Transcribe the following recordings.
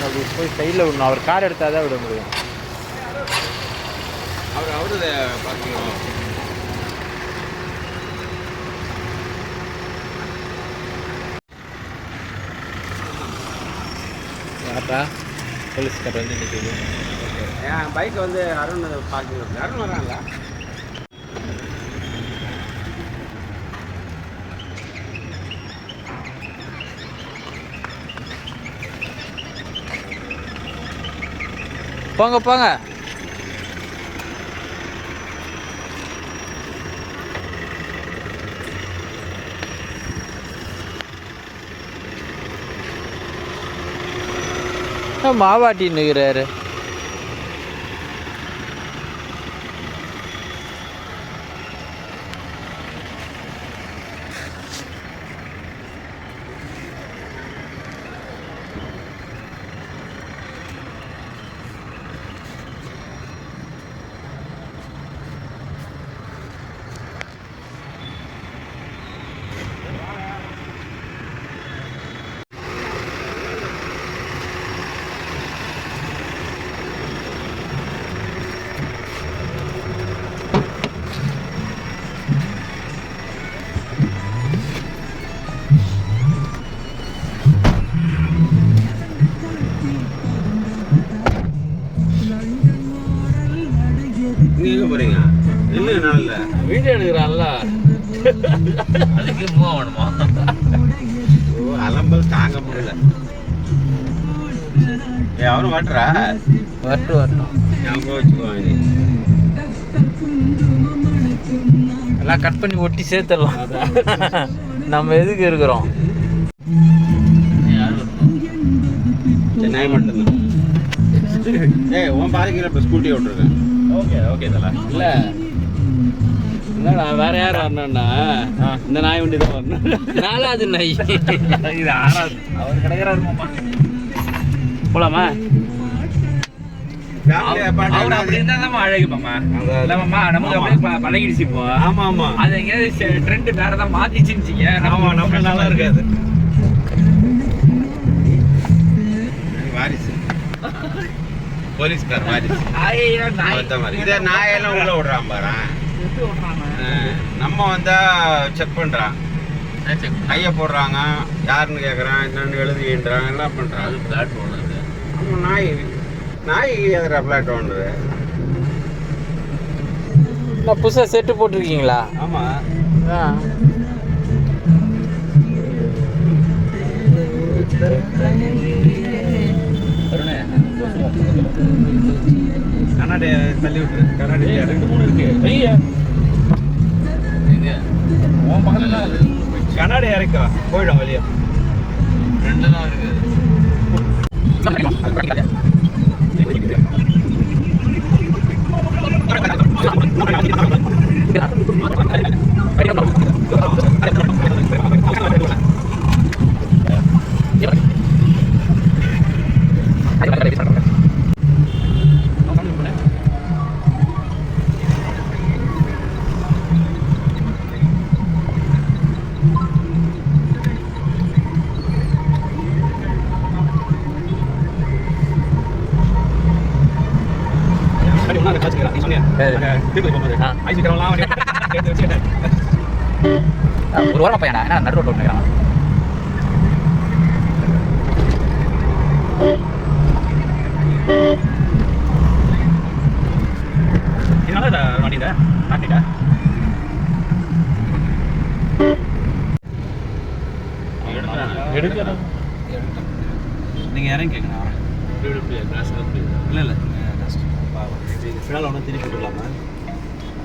அப்படி போய் சைடில் விடணும். அவர் கார் எடுத்தால் தான் விட முடியும். அவர் அவரு பார்க்கணும் யாரா போலீஸ்கார் வந்து நிற்குது என் பைக்கை வந்து அருண் பார்க்கணும் அருண் வராங்களா போங்க போங்க. மாவாட்டின்னு நிற்கிறாரு வீடியோ எடுக்கிறான்ல. அதுக்கு மூவ் ஆகணுமா ஓ அலம்பல் தாங்க முடியல. ஏ அவரும் வாட்டுறா வரட்டும் வரட்டும். எல்லாம் கட் பண்ணி ஒட்டி சேர்த்துடலாம். நம்ம எதுக்கு இருக்கிறோம்? சென்னை மட்டும்தான். ஏய் உன் பாதிக்கிற இப்போ ஸ்கூட்டி ஓட்டுருக்கேன் ஓகே ஓகே தல. இல்ல. என்னடா வேற யார் வரணும்னா? இந்த நாய் வண்டி தான் வரணும். நாலாவது நாய். இது ஆறாவது. அவர் கிடைக்கிறாரு போலாமா? தான் பழகிடுச்சு இப்போ. ஆமா ஆமா. அது எங்கேயாவது ட்ரெண்ட் வேற ஏதாவது மாத்திச்சுன்னு ஆமா நம்ம நல்லா இருக்காது. வாரிசு போலீஸ்கார் வாரிசு இதே நாயெல்லாம் உள்ள விடுறான் பாரு. நம்ம வந்தா செக் பண்றான். கையை போடுறாங்க. யாருன்னு கேட்குறான் என்னன்னு எழுதின்றான் எல்லாம் பண்றான். ஆமா நாய் நாய் எதிர பிளாட் ஒன்று நான் புதுசாக செட்டு போட்டிருக்கீங்களா? ஆமா. ஆ. கண்ணாடி தள்ளி விட்டுரு. கண்ணாடி ரெண்டு மூணு இருக்கு. உன் பக்கத்தில் கண்ணாடி இறக்கா. போயிடும் வெளியே. ரெண்டு தான் இருக்குது ஒரு வாரம் பையனா என்ன நடு ரோட் ஓட்டுறான் எடுக்கலாம் நீங்கள் இறங்கி கேட்கணும் இல்லை இல்லை. ஃபினால் ஒன்று திருப்பி விட்டுலாமா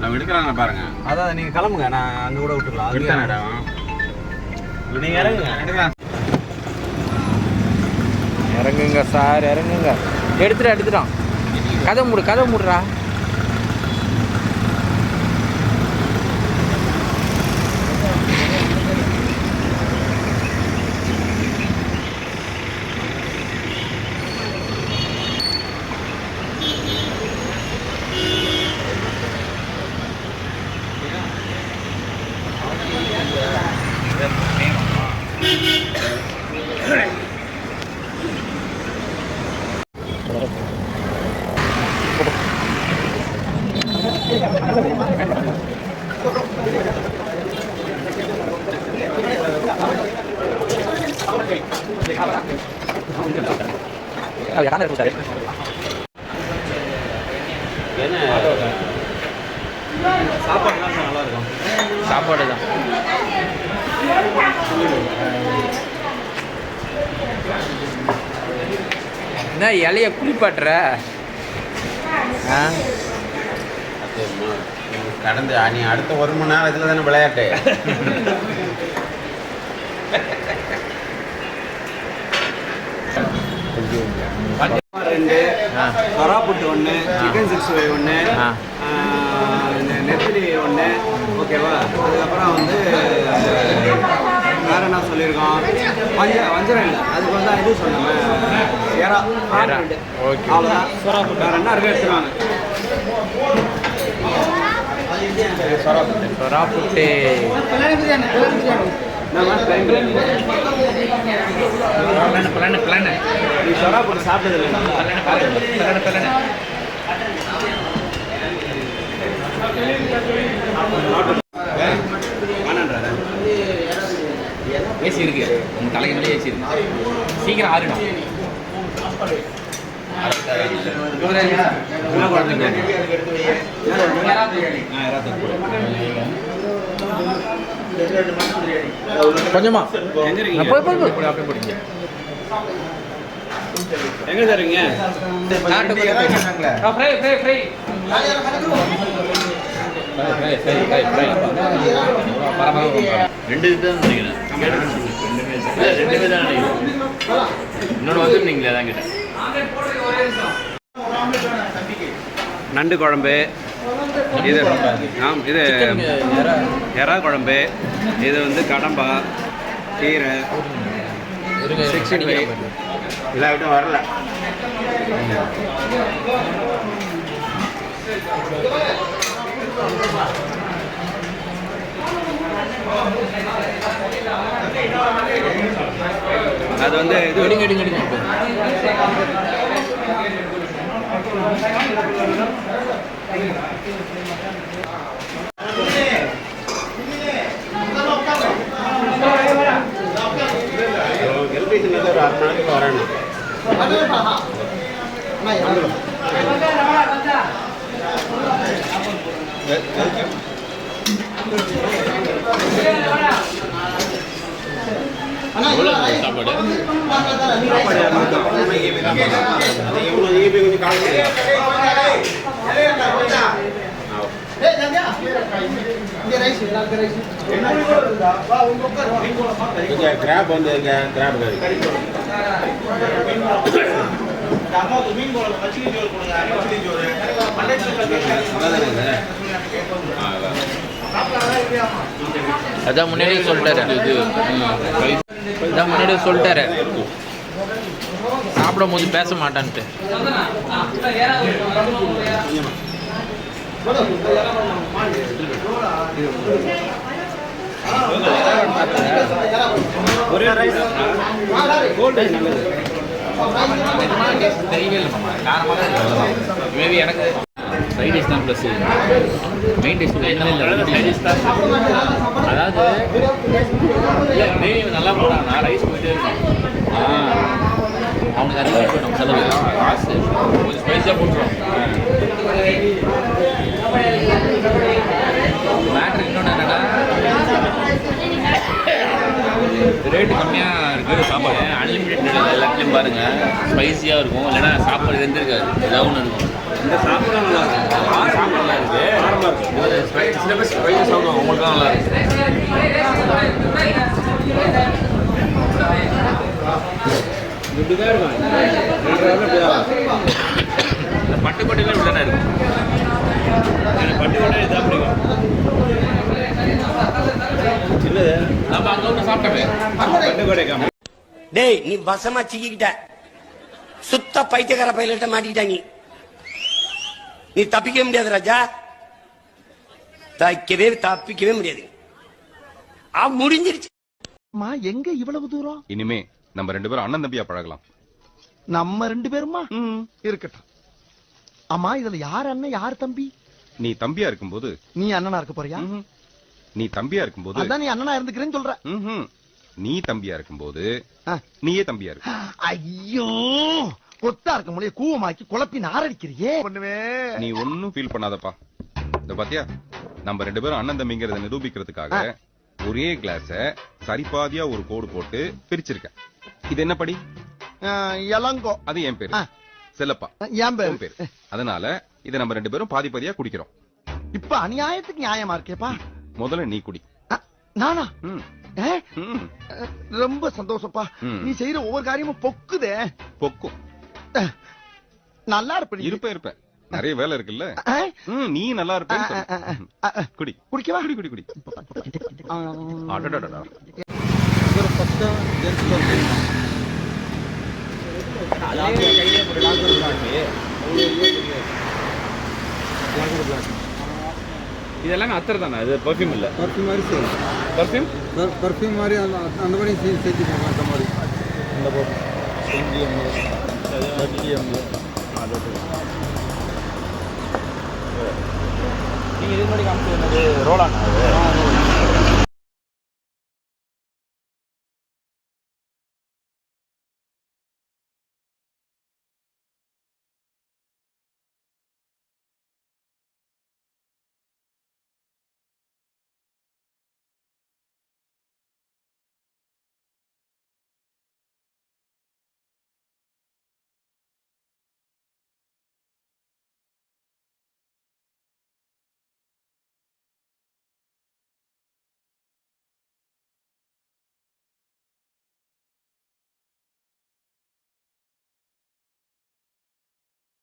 நான் எடுக்கிறாங்க பாருங்க. அதான் நீங்கள் கிளம்புங்க. நான் அங்கே கூட விட்டுக்கலாம். நீங்கள் இறங்குங்க. எடுக்கலாம். இறங்குங்க சார் இறங்குங்க. எடுத்துடா எடுத்துட்டான் கதை மூடு கதை மூடுறா. Đâu giờ tắm đây phụ sĩ. சாப்பாடுலாம் நல்லா இருக்கும் சாப்பாடு தான் என்ன இலைய குளிப்பாட்டுற ஆ கடந்து நீ அடுத்த ஒரு மணி நேரம் இதில் தானே விளையாட்டு ரெண்டு ஆ. சொரா புட்டு ஒன்று சிக்கன் சிக்ஸ்டி ஃபைவ் ஒன்று. நெத்திலி ஒன்று ஓகேவா? அதுக்கப்புறம் வந்து வேற என்ன சொல்லியிருக்கோம்? வஞ்ச வஞ்சரம் இல்லை. அதுக்கு வந்து இது சொன்னாங்க எறா. ரெண்டு. ஓகே. அவ்வளோதான் வேற என்ன இருக்கு எடுத்துருவாங்க சொரா புட்டு என்னம்மா டைம் பிளான் பிளான் பிளான் நீ சொரா புட்டு சாப்பிட்டது இல்லை பிளான் பிளான் வேணான்றாரு ஏசி இருக்கு உங்க தலைக்கு மேலே ஏசி இருக்கு சீக்கிரம் ஆறிடும். கொஞ்சமா போய் போய். போய் அப்படியே போடுங்க எங்க சார் இருக்கீங்க ஃப்ரை ஃப்ரை ஃப்ரை. ரெண்டு இது தான் நினைக்கிறேன் ரெண்டு தான் நினைக்கிறேன். இன்னொன்று தான் கேட்டேன். நண்டு குழம்பு இது ஆம் இது எறா குழம்பு இது வந்து கடம்பா கீரை சிக்ஸ்டி ஃபைவ். வரல Thank வரல. அது வந்து இது எடுங்க எடுங்க எடுங்க எல்பிசி ஒரு அரை மணி நேரத்துக்கு வரணும் எவ்வளோ சாப்பாடு கிராப் வந்து கிராப் அதானே இது? ஆ, அதான். அதான் முன்னாடியே சொல்லிட்டாரு இது அதான் முன்னாடியே சொல்லிட்டாரு. சாப்பிடும் போது பேச மாட்டான்ட்டு. ஒரே ரைஸ் கோல்டு ரைஸ் நல்லது தெரியவே இல்லை மாமா. காரமாக தான் இருக்கு மேபி எனக்கு சைட் டிஷ் தான் ப்ளஸ் மெயின் டிஷ் என்ன இல்லை சைட் டிஷ் தான் அதாவது இல்லை கிரேவி நல்லா போட்டாங்கன்னா ரைஸ் போயிட்டே இருக்கும் ஆ. அவனுக்கு அதிகமாக போயிடும் செலவு காசு. கொஞ்சம் ஸ்பைஸியாக போட்டுருவோம் மேட்ரு இன்னொன்று என்னன்னா ரேட்டு கம்மியாக இருக்குது சாப்பாடு. அன்லிமிட்டெட் எல்லாத்துலேயும் பாருங்கள் ஸ்பைஸியாக இருக்கும். இல்லைன்னா சாப்பாடு வெந்திருக்காது. ஏதாவது ஒன்று இருக்கும். இந்த சாப்பிட நல்லா இருக்கும் ஆ சாப்பாடு நல்லா இருக்குது இது ஸ்பை- சில பேர் ஸ்பைஸஸ் சாப்பிடுவாங்க உங்களுக்கு தான் நல்லா இருக்கு. இப்படிதான் இருக்கும். இந்த பட்டுக்கோட்டையில் இப்படி தானே இருக்கும்? பட்டு கூட இதான் பிடிக்கும் இல்லது நம்ம அங்கே ஒன்று சாப்பிட்டோமே. பட்டு கூட காமி. டேய் நீ வசமா சிக்கிக்கிட்ட. சுத்த பைத்தியக்கார பையிலிட்ட மாட்டிக்கிட்ட நீ தப்பிக்கவே முடியாது ராஜா. தப்பிக்கவே தப்பிக்கவே முடியாது. ஆ முடிஞ்சிருச்சு. அம்மா எங்க இவ்வளவு தூரம்? இனிமே நம்ம ரெண்டு பேரும் அண்ணன் தம்பியா பழகலாம். நம்ம ரெண்டு பேருமா? இருக்கட்டும். அம்மா இதுல யார் அண்ணன் யார் தம்பி? நீ தம்பியா இருக்கும்போது நீ அண்ணனா இருக்க போறியா. நீ தம்பியா இருக்கும்போது அதான் நீ அண்ணனா இருந்துக்கிறேன்னு சொல்ற. நீ தம்பியா இருக்கும்போது. நீயே தம்பியா இரு ஐயோ! கொத்தா இருக்க முடிய கூவமாக்கி குழப்பி நாரடிக்கிறியே. பண்ணுவே நீ ஒன்னும் ஃபீல் பண்ணாதப்பா. இந்த பாத்தியா? நம்ம ரெண்டு பேரும் அண்ணன் தம்பிங்கிறத நிரூபிக்கிறதுக்காக ஒரே கிளாஸ சரிபாதியா ஒரு கோடு போட்டு பிரிச்சிருக்கேன். இது என்ன படி? இளங்கோ. அது என் பேரு. செல்லப்பா. என் பேரு. பேரு. அதனால இத நம்ம ரெண்டு பேரும் பாதி பாதியா குடிக்கிறோம். இப்ப அநியாயத்துக்கு நியாயமா இருக்கேப்பா? முதல்ல நீ குடி. நானா? ரொம்ப சந்தோஷப்பா. நீ செய்யற ஒவ்வொரு காரியமும் பொக்குதே. பொக்கும். நல்லா இருப்ப. இருப்ப இருப்ப நிறைய வேலை இருக்குல்ல? நீ நல்லா இருப்ப. குடி. குடிக்கவா? குடி குடி குடி. ஆ. அடடடடா. இது எல்லாமே அத்தர் தானே? இது பர்ஃப்யூம் இல்ல. பர்ஃப்யூம் மாதிரி செய்யும் பர்ஃப்யூம் பர்ஃப்யூம் மாதிரி அந்த அந்த மாதிரி செஞ்சு அந்த மாதிரி. இந்த போட்டு செஞ்சு பட்டி நீங்க இதுக்கு முன்னாடி காமிச்சது ரோலானா.